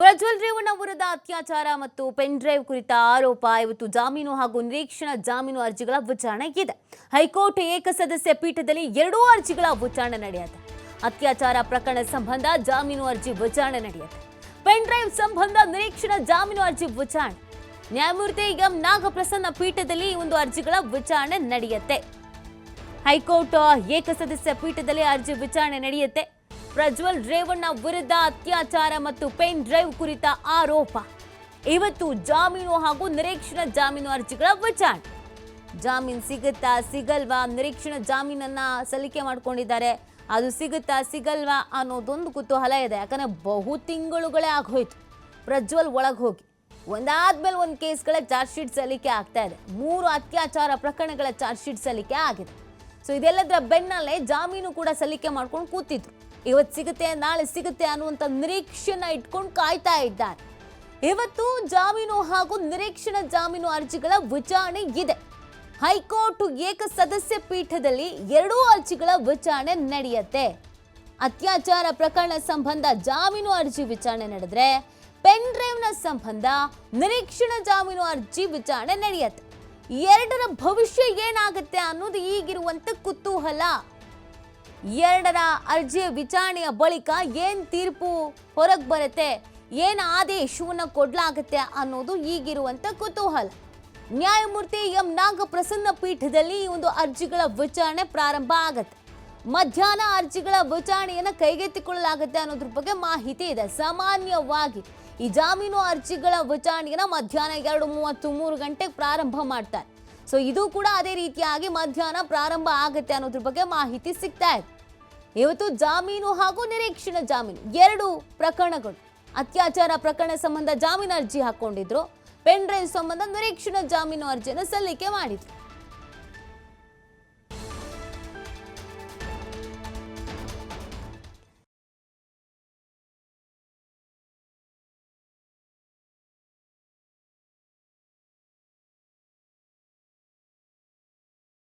ಪ್ರಜ್ವಲ್ ರೇವಣ್ಣ ವಿರುದ್ಧ ಅತ್ಯಾಚಾರ ಮತ್ತು ಪೆನ್ ಡ್ರೈವ್ ಕುರಿತ ಆರೋಪ, ಇವತ್ತು ಜಾಮೀನು ಹಾಗೂ ನಿರೀಕ್ಷಣಾ ಜಾಮೀನು ಅರ್ಜಿಗಳ ವಿಚಾರಣೆ ಇದೆ. ಹೈಕೋರ್ಟ್ ಏಕಸದಸ್ಯ ಪೀಠದಲ್ಲಿ ಎರಡೂ ಅರ್ಜಿಗಳ ವಿಚಾರಣೆ ನಡೆಯುತ್ತೆ. ಅತ್ಯಾಚಾರ ಪ್ರಕರಣ ಸಂಬಂಧ ಜಾಮೀನು ಅರ್ಜಿ ವಿಚಾರಣೆ ನಡೆಯುತ್ತೆ. ಪೆನ್ ಡ್ರೈವ್ ಸಂಬಂಧ ನಿರೀಕ್ಷಣಾ ಜಾಮೀನು ಅರ್ಜಿ ವಿಚಾರಣೆ. ನ್ಯಾಯಮೂರ್ತಿ ಎಂ ನಾಗಪ್ರಸನ್ನ ಪೀಠದಲ್ಲಿ ಈ ಒಂದು ಅರ್ಜಿಗಳ ವಿಚಾರಣೆ ನಡೆಯುತ್ತೆ. ಹೈಕೋರ್ಟ್ ಏಕಸದಸ್ಯ ಪೀಠದಲ್ಲಿ ಅರ್ಜಿ ವಿಚಾರಣೆ ನಡೆಯುತ್ತೆ. ಪ್ರಜ್ವಲ್ ರೇವಣ್ಣ ವಿರುದ್ಧ ಅತ್ಯಾಚಾರ ಮತ್ತು ಪೆನ್ ಡ್ರೈವ್ ಕುರಿತ ಆರೋಪ. ಇವತ್ತು ಜಾಮೀನು ಹಾಗೂ ನಿರೀಕ್ಷಣಾ ಜಾಮೀನು ಅರ್ಜಿಗಳ ವಿಚಾರಣೆ. ಜಾಮೀನು ಸಿಗುತ್ತಾ ಸಿಗಲ್ವಾ? ನಿರೀಕ್ಷಣಾ ಜಾಮೀನನ್ನ ಸಲ್ಲಿಕೆ ಮಾಡಿಕೊಂಡಿದ್ದಾರೆ. ಅದು ಸಿಗುತ್ತಾ ಸಿಗಲ್ವಾ ಅನ್ನೋದೊಂದು ಕುತೂಹಲ ಇದೆ. ಯಾಕಂದರೆ ಬಹು ತಿಂಗಳುಗಳೇ ಆಗೋಯ್ತು. ಪ್ರಜ್ವಲ್ ಒಳಗೆ ಹೋಗಿ. ಒಂದಾದ್ಮೇಲೆ ಒಂದು ಕೇಸ್ಗಳ ಚಾರ್ಜ್ ಶೀಟ್ ಸಲ್ಲಿಕೆ ಆಗ್ತಾ ಇದೆ. ಮೂರು ಅತ್ಯಾಚಾರ ಪ್ರಕರಣಗಳ ಚಾರ್ಜ್ ಶೀಟ್ ಸಲ್ಲಿಕೆ ಆಗಿದೆ. ಸೊ ಇದೆಲ್ಲದರ ಬೆನ್ನಲ್ಲೇ ಜಾಮೀನು ಕೂಡ ಸಲ್ಲಿಕೆ ಮಾಡ್ಕೊಂಡು ಕೂತಿದ್ರು. ಇವತ್ತು ಸಿಗುತ್ತೆ, ನಾಳೆ ಸಿಗುತ್ತೆ ಅನ್ನುವಂಥ ನಿರೀಕ್ಷೆನ ಇಟ್ಕೊಂಡು ಕಾಯ್ತಾ ಇದ್ದಾರೆ. ಇವತ್ತು ಜಾಮೀನು ಹಾಗೂ ನಿರೀಕ್ಷಣಾ ಜಾಮೀನು ಅರ್ಜಿಗಳ ವಿಚಾರಣೆ ಇದೆ. ಹೈಕೋರ್ಟ್ ಏಕಸದಸ್ಯ ಪೀಠದಲ್ಲಿ ಎರಡೂ ಅರ್ಜಿಗಳ ವಿಚಾರಣೆ ನಡೆಯುತ್ತೆ. ಅತ್ಯಾಚಾರ ಪ್ರಕರಣ ಸಂಬಂಧ ಜಾಮೀನು ಅರ್ಜಿ ವಿಚಾರಣೆ ನಡೆದ್ರೆ, ಪೆನ್ ಡ್ರೈವ್ನ ಸಂಬಂಧ ನಿರೀಕ್ಷಣಾ ಜಾಮೀನು ಅರ್ಜಿ ವಿಚಾರಣೆ ನಡೆಯುತ್ತೆ. ಎರಡರ ಭವಿಷ್ಯ ಏನಾಗುತ್ತೆ ಅನ್ನೋದು ಈಗಿರುವಂತ ಕುತೂಹಲ. ಎರಡರ ಅರ್ಜಿ ವಿಚಾರಣೆಯ ಬಳಿಕ ಏನು ತೀರ್ಪು ಹೊರಗೆ ಬರುತ್ತೆ? ಏನು ಆದೇಶವನ್ನು ಕೊಡ್ಲಾಗತ್ತೆ ಅನ್ನೋದು ಈಗಿರುವಂಥ ಕುತೂಹಲ. ನ್ಯಾಯಮೂರ್ತಿ ಎಂ ನಾಗಪ್ರಸನ್ನ ಪೀಠದಲ್ಲಿ ಈ ಒಂದು ಅರ್ಜಿಗಳ ವಿಚಾರಣೆ ಪ್ರಾರಂಭ ಆಗತ್ತೆ. ಮಧ್ಯಾಹ್ನ ಅರ್ಜಿಗಳ ವಿಚಾರಣೆಯನ್ನು ಕೈಗೆತ್ತಿಕೊಳ್ಳಲಾಗುತ್ತೆ ಅನ್ನೋದ್ರ ಬಗ್ಗೆ ಮಾಹಿತಿ ಇದೆ. ಸಾಮಾನ್ಯವಾಗಿ ಈ ಜಾಮೀನು ಅರ್ಜಿಗಳ ವಿಚಾರಣೆಯನ್ನು ಮಧ್ಯಾಹ್ನ ಎರಡು ಮೂವತ್ತು ಮೂರು ಗಂಟೆಗೆ ಪ್ರಾರಂಭ ಮಾಡ್ತಾರೆ. ಸೊ ಇದು ಕೂಡ ಅದೇ ರೀತಿಯಾಗಿ ಮಧ್ಯಾಹ್ನ ಪ್ರಾರಂಭ ಆಗುತ್ತೆ ಅನ್ನೋದ್ರ ಬಗ್ಗೆ ಮಾಹಿತಿ ಸಿಗ್ತಾ ಇದೆ. ಇವತ್ತು ಜಾಮೀನು ಹಾಗೂ ನಿರೀಕ್ಷಣಾ ಜಾಮೀನು, ಎರಡು ಪ್ರಕರಣಗಳು. ಅತ್ಯಾಚಾರ ಪ್ರಕರಣ ಸಂಬಂಧ ಜಾಮೀನು ಅರ್ಜಿ ಹಾಕೊಂಡಿದ್ರು ಪೆನ್ ಡ್ರೈವ್ ಸಂಬಂಧ ನಿರೀಕ್ಷಣಾ ಜಾಮೀನು ಅರ್ಜಿಯನ್ನು ಸಲ್ಲಿಕೆ ಮಾಡಿದ್ರು.